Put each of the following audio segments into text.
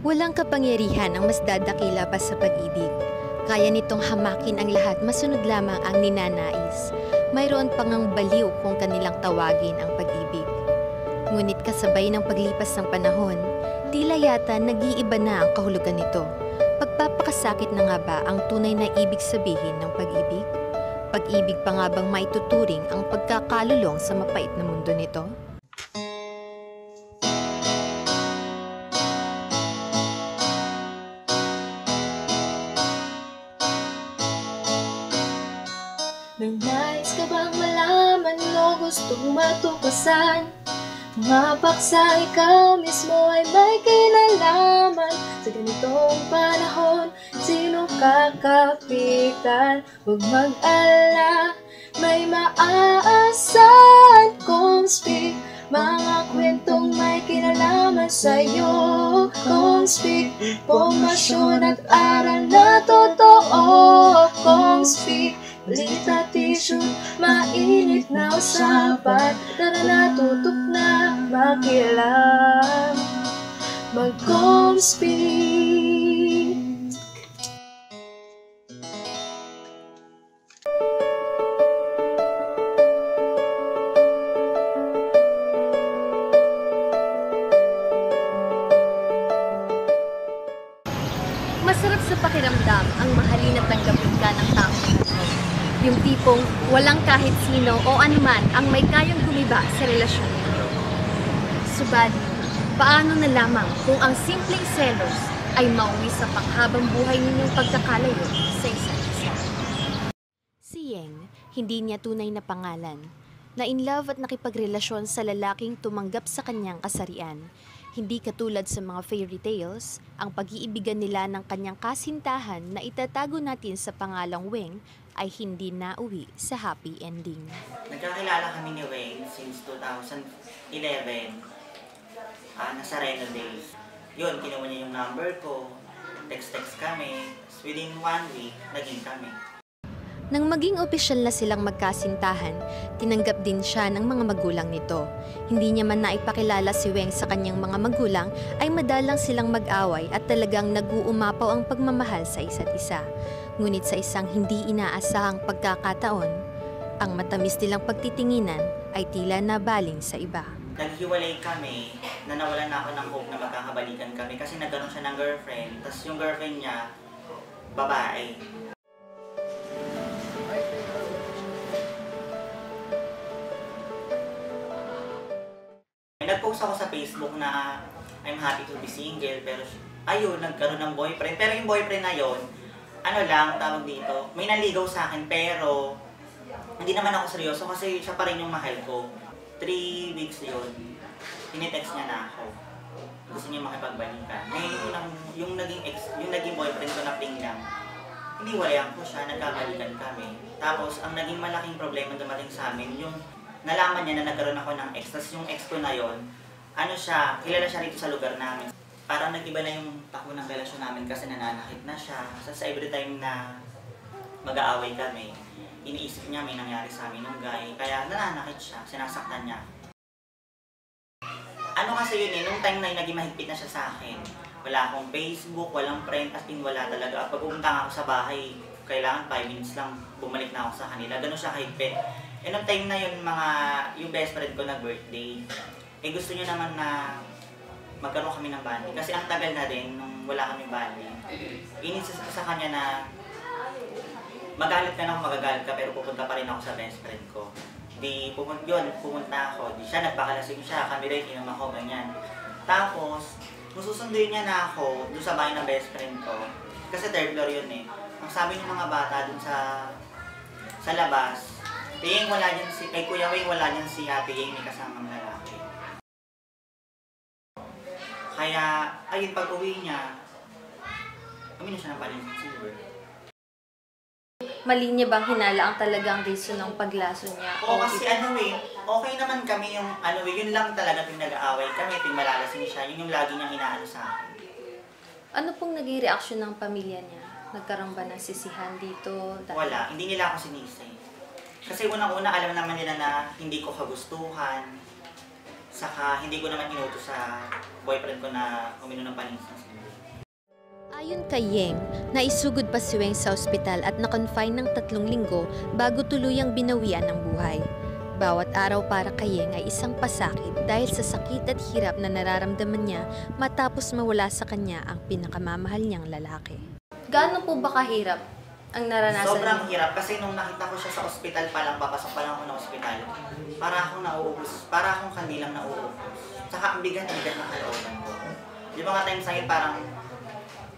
Walang kapangyarihan ang mas dadakila pa sa pag-ibig. Kaya nitong hamakin ang lahat, masunod lamang ang ninanais. Mayroon pang ang baliw kung kanilang tawagin ang pag-ibig. Ngunit kasabay ng paglipas ng panahon, tila yata nag-iiba na ang kahulugan nito. Pagpapakasakit na nga ba ang tunay na ibig sabihin ng pag-ibig? Pag-ibig pa nga bang maituturing ang pagkakalulong sa mapait na mundo nito? Nais ka bang malaman o gustong matukasan? Mga ikaw mismo ay may kinalaman Sa ganitong panahon, sino kakapitan? Huwag mag-ala, may maaasahan kong speak Mga kwentong may kinalaman sa'yo Kong speak, pumasyon at aral na totoo Kong speak, Balita tissue, mainit na usapan. Tara na tutok na. Makialam. Mag-home Yung tipong walang kahit sino o anuman ang may kayang gumiba sa relasyon. Subalit, paano na lamang kung ang simpleng selos ay mauwi sa panghabang buhay ninyong pagkakalayo sa isa't isa? Si Yeng, hindi niya tunay na pangalan, na in love at nakipagrelasyon sa lalaking tumanggap sa kanyang kasarian. Hindi katulad sa mga fairy tales, ang pag-iibigan nila ng kanyang kasintahan na itatago natin sa pangalang Weng ay hindi nauwi sa happy ending. Nagkakilala kami ni Wayne since 2011. Ah, nasa Reno days. Yun, kinuha niya yung number ko. Text-text kami. Within one week, naging kami. Nang maging opisyal na silang magkasintahan, tinanggap din siya ng mga magulang nito. Hindi niya man naipakilala si Weng sa kanyang mga magulang ay madalang silang mag-away at talagang nag-uumapaw ang pagmamahal sa isa't isa. Ngunit sa isang hindi inaasahang pagkakataon, ang matamis nilang pagtitinginan ay tila nabaling sa iba. Naghiwalay kami na nawalan na ako ng hope na magkakabalikan kami kasi nagkaroon siya ng girlfriend. Tapos yung girlfriend niya, babae. Nag-post ako sa Facebook na I'm happy to be single pero ayun, nagkaroon ng boyfriend. Pero yung boyfriend na yon, ano lang, tawag dito, may naligaw sa akin pero hindi naman ako seryoso kasi siya pa rin yung mahal ko. Three weeks yun, tinitext niya na ako. Gusto niya makipagbalikan. Ngayon yung, nang- yung naging ex, yung naging boyfriend ko na ping lang, hindi walayan ko siya, nagkabalikan kami. Tapos, ang naging malaking problema dumating sa amin, yung nalaman niya na nagkaroon ako ng ex, tapos yung ex ko na yon, ano siya, kilala siya rito sa lugar namin. Parang nag-iba na yung takbo ng relasyon namin kasi nananakit na siya. Sa every time na mag-aaway kami, iniisip niya may nangyari sa amin nung guy. Kaya nananakit siya, sinasaktan niya. Ano kasi yun eh, nung time na yun, naging mahigpit na siya sa akin. Wala akong Facebook, walang friend, as wala talaga. Pag pumunta nga ako sa bahay, kailangan 5 minutes lang bumalik na ako sa kanila. Ganun siya kahigpit. Eh nung time na yun, mga, yung best friend ko na birthday, eh gusto niya naman na magkaroon kami ng bonding. Kasi ang tagal na din nung wala kami bonding. Inisip ko sa kanya na magalit na kung magagalit ka pero pupunta pa rin ako sa best friend ko. Di pumunta yun, pumunta ako. Di siya nagpakalasing siya, kami rin inom ako, ganyan. Tapos, mususunduin niya na ako doon sa bahay ng best friend ko. Kasi third floor yun eh. Ang sabi ng mga bata doon sa sa labas, Ting, wala dyan si, kay Kuya Wing, wala dyan si Ate may kasamang lalaki. Kaya, ayun, pag uwi niya, uminom siya ng paling silver. Mali niya bang hinala ang talagang reason ng paglaso niya? Oo, kasi ano eh, okay naman kami yung, ano eh, yun lang talaga yung nag-aaway kami, yung malalasing siya, yun yung lagi niyang inaano sa akin. Ano pong naging reaksyon ng pamilya niya? Nagkaroon ba ng sisihan dito? Dahil- Wala, hindi nila ako sinisay. Kasi unang-una alam naman nila na hindi ko kagustuhan. Saka hindi ko naman inutos sa boyfriend ko na uminom ng panis ng single. Ayon kay Yeng, naisugod pa si Weng sa ospital at na-confine ng tatlong linggo bago tuluyang binawian ng buhay. Bawat araw para kay Yeng ay isang pasakit dahil sa sakit at hirap na nararamdaman niya matapos mawala sa kanya ang pinakamamahal niyang lalaki. Gaano po ba kahirap ang naranasan Sobrang niyo? hirap kasi nung nakita ko siya sa ospital pa lang, papasok pa lang ako ng ospital, para akong nauubos, para akong kandilang nauubos. Saka ang bigat, ang bigat ng kalooban ko. Di ba nga time sa'yo parang,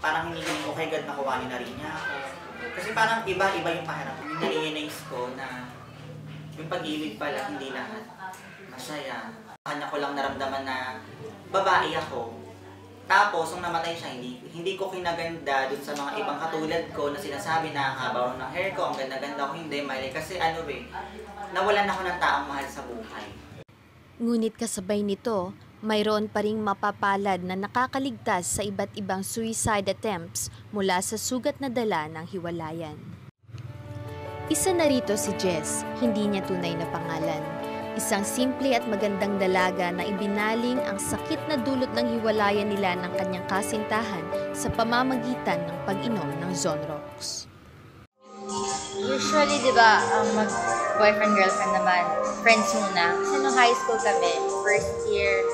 parang hinihiling ko kay God na kuwanin na rin niya ako. Kasi parang iba-iba yung paharap. Na-realize ko na yung pag-ibig pala, hindi lahat masaya. Kanya ko lang naramdaman na babae ako. Tapos, nung namatay siya, hindi, hindi ko kinaganda dun sa mga ibang katulad ko na sinasabi na ang haba ng hair ko, ang ganda-ganda ko, hindi, mali. Kasi ano eh, nawalan ako ng taong mahal sa buhay. Ngunit kasabay nito, mayroon pa ring mapapalad na nakakaligtas sa iba't ibang suicide attempts mula sa sugat na dala ng hiwalayan. Isa na rito si Jess, hindi niya tunay na pangalan. Isang simple at magandang dalaga na ibinaling ang sakit na dulot ng hiwalayan nila ng kanyang kasintahan sa pamamagitan ng pag-inom ng Zonrox. Usually, di ba, ang mag-boyfriend-girlfriend naman, friends muna. Kasi nung high school kami, first year,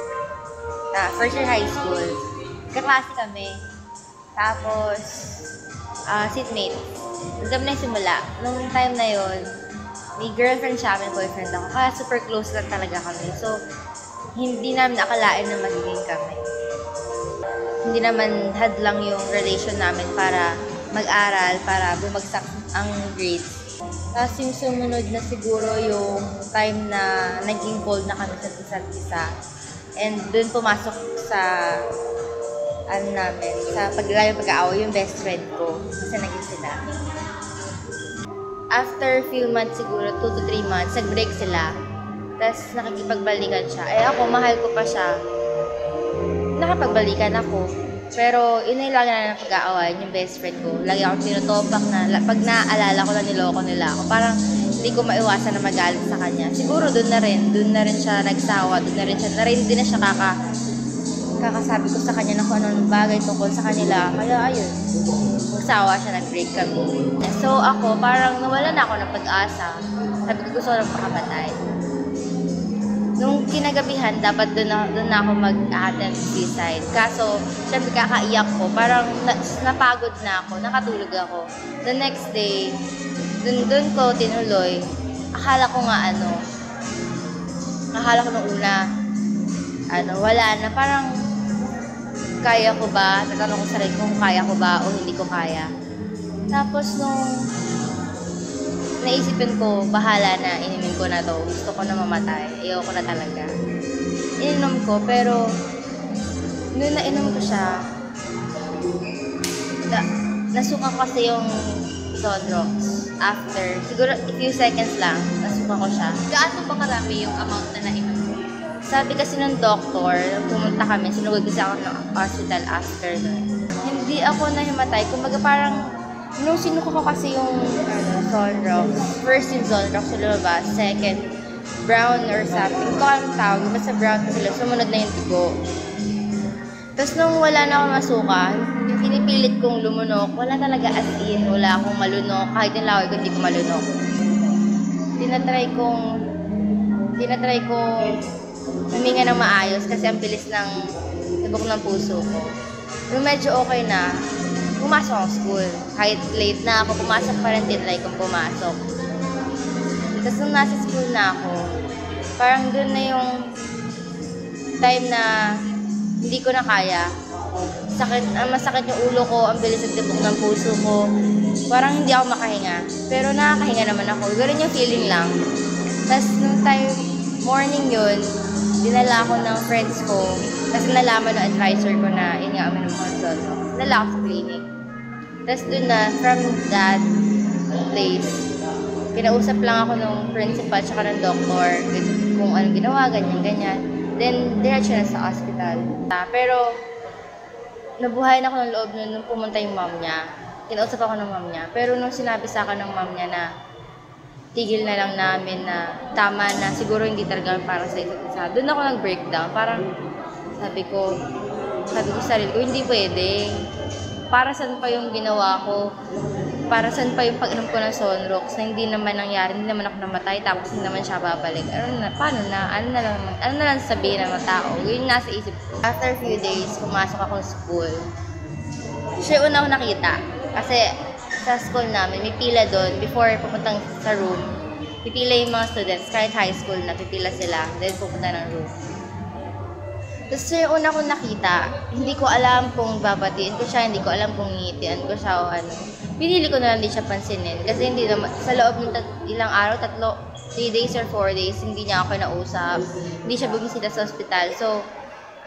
ah, first year high school, kaklase kami. Tapos, ah, seatmate. Doon kami nagsimula. Nung time na yon may girlfriend siya, may boyfriend ako. Kaya super close lang talaga kami. So, hindi namin akalain na magiging kami. Hindi naman hadlang yung relation namin para mag-aral, para bumagsak ang grades. Tapos yung sumunod na siguro yung time na naging cold na kami sa isa't isa. And dun pumasok sa ano namin, sa paglayo pag-aaway yung best friend ko. Kasi naging sila. After few months siguro, 2 to 3 months, nag-break sila. Tapos nakikipagbalikan siya. Eh ako, mahal ko pa siya. Nakapagbalikan ako. Pero yun yung lagi na pag-aawayan, yung best friend ko. Lagi ako tinutopak na, pag naaalala ko na niloko nila ako, parang hindi ko maiwasan na magalit sa kanya. Siguro doon na rin, doon na rin siya nagsawa, doon na rin siya, na rin din na siya kaka, kakasabi ko sa kanya na kung anong bagay tungkol sa kanila. Kaya ayun, magsawa siya, nag-break kami. So ako, parang nawala na ako ng pag-asa. Sabi ko gusto ko lang makamatay. Nung kinagabihan, dapat doon na, doon na ako mag-attempt suicide. Kaso, syempre kakaiyak ko. Parang na, napagod na ako, nakatulog ako. The next day, doon, doon ko tinuloy. Akala ko nga ano, akala ko nung una, ano, wala na. Parang, kaya ko ba? Tatanong ko sa sarili kung kaya ko ba o hindi ko kaya. Tapos nung naisipin ko, bahala na, inimin ko na to. Gusto ko na mamatay. Ayoko na talaga. Ininom ko, pero nung nainom ko siya, na, nasuka ko kasi yung Zonrox. After, siguro a few seconds lang, nasuka ko siya. Gaano ba karami yung amount na nainom? Sabi kasi ng doktor, pumunta kami, sinugod kasi ako ng hospital after. Hindi ako nahimatay. Kumbaga parang, nung sinuko ko kasi yung ano, Zonrox, first yung Zonrox sa lumabas, second, brown or something. Ko alam tawag, basta brown sila, sumunod na yung dugo. Tapos nung wala na akong masuka, pinipilit kong lumunok, wala talaga as in, wala akong malunok. Kahit yung laway ko, hindi ko malunok. Tinatry kong, tinatry kong huminga ng maayos kasi ang bilis ng tibok ng puso ko. Nung medyo okay na, pumasok ako school. Kahit late na ako, pumasok pa rin, tinry kong pumasok. Tapos nung nasa school na ako, parang dun na yung time na hindi ko na kaya. Sakit, ah, masakit yung ulo ko, ang bilis ng tibok ng puso ko. Parang hindi ako makahinga. Pero nakakahinga naman ako. Ganun yung feeling lang. Tapos nung time, morning yun, dinala ako ng friends ko. Kasi nalaman ng advisor ko na yun nga, ko ng Zonrox. Dinala ako sa clinic. Tapos dun na, from that place, kinausap lang ako ng principal tsaka ng doctor kung anong ginawa, ganyan, ganyan. Then, diretso na sa hospital. Ah, pero, nabuhayan ako ng loob nun nung pumunta yung mom niya. Kinausap ako ng mom niya. Pero nung sinabi sa akin ng mom niya na tigil na lang namin na tama na siguro hindi talaga para sa isa't isa. Doon ako nag-breakdown. Parang sabi ko, sabi ko sa sarili ko, hindi pwede. Para saan pa yung ginawa ko? Para saan pa yung pag-inom ko ng Sonrox na hindi naman nangyari, hindi naman ako namatay, tapos hindi naman siya babalik. Ano na, paano na? Ano na lang, ano na lang sabihin ng mga tao? Yun nasa isip ko. After few days, pumasok ako sa school. Siya una ko nakita. Kasi sa school namin, may pila doon before pupuntang sa room. Pipila yung mga students, kahit high school na, pipila sila, then pupunta ng room. Tapos yung una ko nakita, hindi ko alam kung babatiin ko siya, hindi ko alam kung ngitian ko siya o ano. Pinili ko na lang din siya pansinin kasi hindi naman, sa loob ng tat- ilang araw, tatlo, 3 days or 4 days, hindi niya ako kinausap. Hindi siya bumisita sa ospital. So,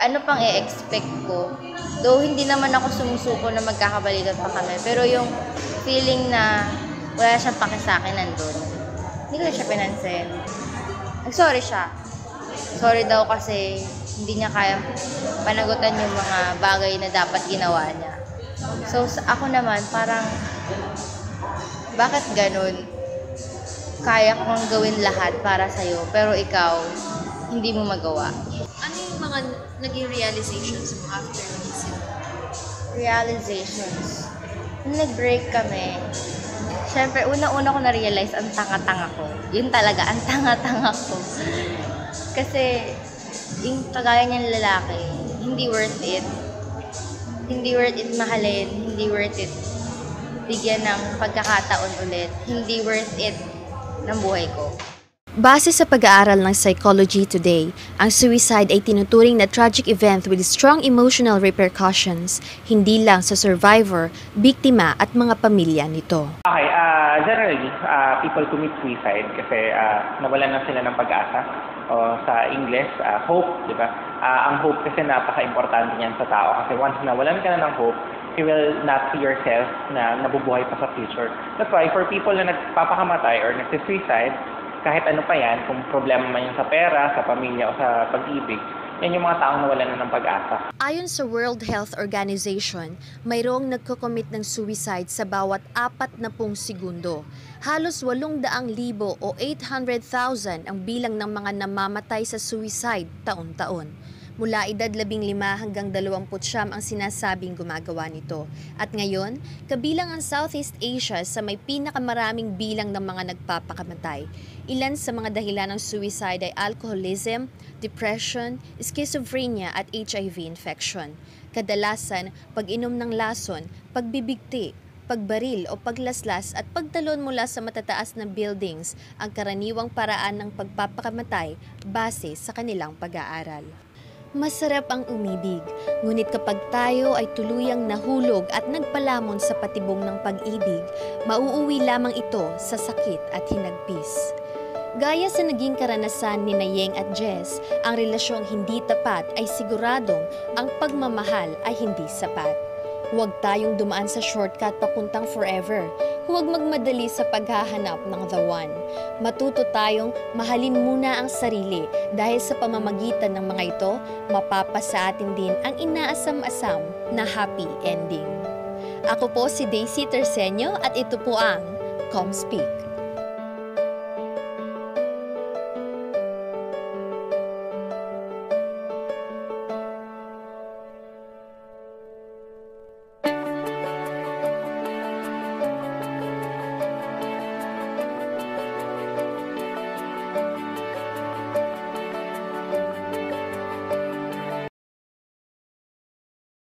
ano pang i-expect ko? Though hindi naman ako sumusuko na magkakabalikan pa kami, pero yung feeling na wala siyang pake sa akin nandun. Hindi ko siya pinansin. Nag-sorry siya. Sorry daw kasi hindi niya kaya panagutan yung mga bagay na dapat ginawa niya. So, ako naman, parang, bakit ganun? Kaya kong gawin lahat para sa'yo, pero ikaw, hindi mo magawa. Mga naging realizations mo after incident? realizations. Nung nag-break kami, syempre, una-una ko na-realize, ang tanga-tanga ko. Yun talaga, ang tanga-tanga ko. Kasi, yung kagaya niyang lalaki, hindi worth it. Hindi worth it mahalin, hindi worth it bigyan ng pagkakataon ulit. Hindi worth it ng buhay ko. Base sa pag-aaral ng Psychology Today, ang suicide ay tinuturing na tragic event with strong emotional repercussions, hindi lang sa survivor, biktima at mga pamilya nito. Okay, uh, generally, uh, people commit suicide kasi uh, nawalan na sila ng pag-asa. O sa English, uh, hope, di ba? Uh, ang hope kasi napaka-importante niyan sa tao kasi once nawalan ka na ng hope, you will not see yourself na nabubuhay pa sa future. That's why for people na nagpapakamatay or nagsi-suicide, kahit ano pa yan, kung problema man yun sa pera, sa pamilya o sa pag-ibig, yan yung mga taong nawalan na ng pag-asa. Ayon sa World Health Organization, mayroong nagko-commit ng suicide sa bawat apat na pung segundo. Halos 800,000 o 800,000 ang bilang ng mga namamatay sa suicide taon-taon. Mula edad 15 hanggang 29 ang sinasabing gumagawa nito. At ngayon, kabilang ang Southeast Asia sa may pinakamaraming bilang ng mga nagpapakamatay. Ilan sa mga dahilan ng suicide ay alcoholism, depression, schizophrenia at HIV infection. Kadalasan, pag-inom ng lason, pagbibigti, pagbaril o paglaslas at pagtalon mula sa matataas na buildings ang karaniwang paraan ng pagpapakamatay base sa kanilang pag-aaral. Masarap ang umibig, ngunit kapag tayo ay tuluyang nahulog at nagpalamon sa patibong ng pag-ibig, mauuwi lamang ito sa sakit at hinagpis. Gaya sa naging karanasan ni Nayeng at Jess, ang relasyong hindi tapat ay siguradong ang pagmamahal ay hindi sapat. Huwag tayong dumaan sa shortcut papuntang forever. Huwag magmadali sa paghahanap ng the one. Matuto tayong mahalin muna ang sarili dahil sa pamamagitan ng mga ito, mapapasa atin din ang inaasam-asam na happy ending. Ako po si Daisy Tersenyo at ito po ang ComSpeak.